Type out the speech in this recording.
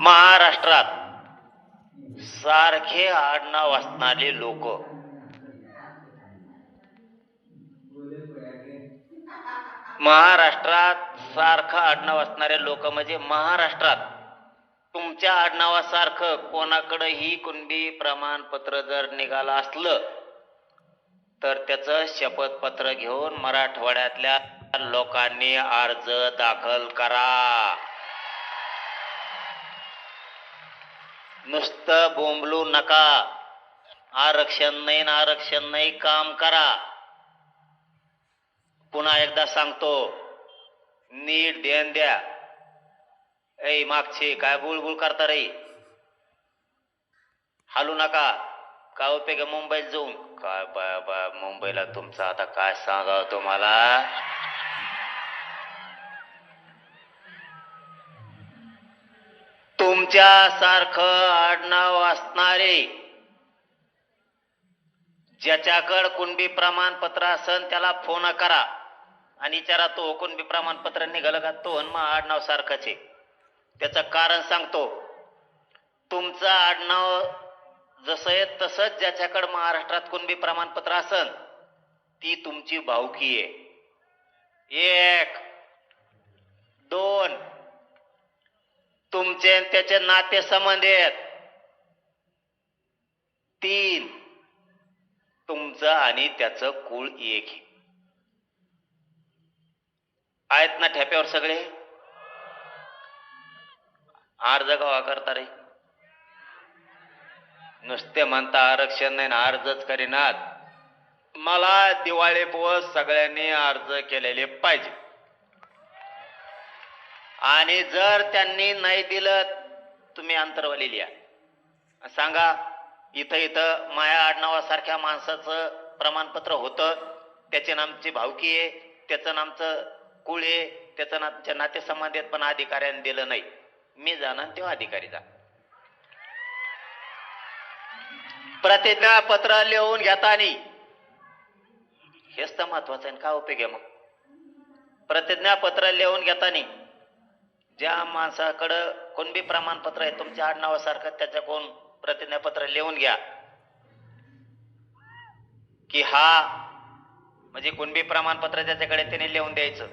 महाराष्ट्रात सारखे आडनाव असणारे लोक. महाराष्ट्रात सारखं आडनाव असणारे लोक म्हणजे महाराष्ट्रात. तुमच्या आडनावासारखं कोणाकडेही कुणबी प्रमाणपत्र जर निघालं असलं तर त्याचं शपथपत्र घेऊन मराठवाड्यातल्या लोकांनी अर्ज दाखल करा. नुसतं बोंबलू नका. आरक्षण नाही ना आरक्षण नाही काम करा. पुन्हा एकदा सांगतो नीट ध्यान द्या. ऐ मागचे काय बुळबुळ करता रे? हालू नका. काय उपयोग मुंबईत जाऊन? काय बा बा मुंबईला तुमचं आता काय सांगावं तुम्हाला? तुमच्यासारखं आडनाव असणारे ज्याच्याकडं कुणबी प्रमाणपत्र असन त्याला फोन करा आणि विचारा तो कुणबी प्रमाणपत्र निघालं का? तो हनुमा आडनाव सारखंच. आहे त्याचं कारण सांगतो. तुमचं आडनाव जसं आहे तसंच ज्याच्याकडं महाराष्ट्रात कुणबी प्रमाणपत्र असन ती तुमची भावकी आहे. एक तुमचे आणि त्याचे नाते संबंध आहेत. तीन. तुमचं आणि त्याच कुळ एक आहेत ना ठेप्यावर सगळे? अर्ज गावा करता रे. नुसते म्हणता आरक्षण नाही ना अर्जच करीनात. मला दिवाळी पोस सगळ्यांनी अर्ज केलेले पाहिजे. आणि जर त्यांनी नाही दिलं तुम्ही अंतरवाली लिहा सांगा इथं इथं माया आडनावासारख्या माणसाचं प्रमाणपत्र होतं त्याचे नामची भावकी आहे त्याचं नामचं कुळ आहे त्याचं नामच्या नातेसंबंधित पण अधिकाऱ्याने दिलं नाही. मी जाणार तेव्हा अधिकारी जा. प्रतिज्ञापत्र लिहून घेताना हेच तर महत्वाचं आहे काय उपयोग आहे मग? प्रतिज्ञापत्र लिहून घेताना ज्या माणसाकडं कोणबी प्रमाणपत्र आहे तुमच्या आडनावासारखं त्याच्या कोण प्रतिज्ञापत्र लिहून घ्या. की हा म्हणजे कुणबी प्रमाणपत्र ज्याच्याकडे त्याने लिहून द्यायचं.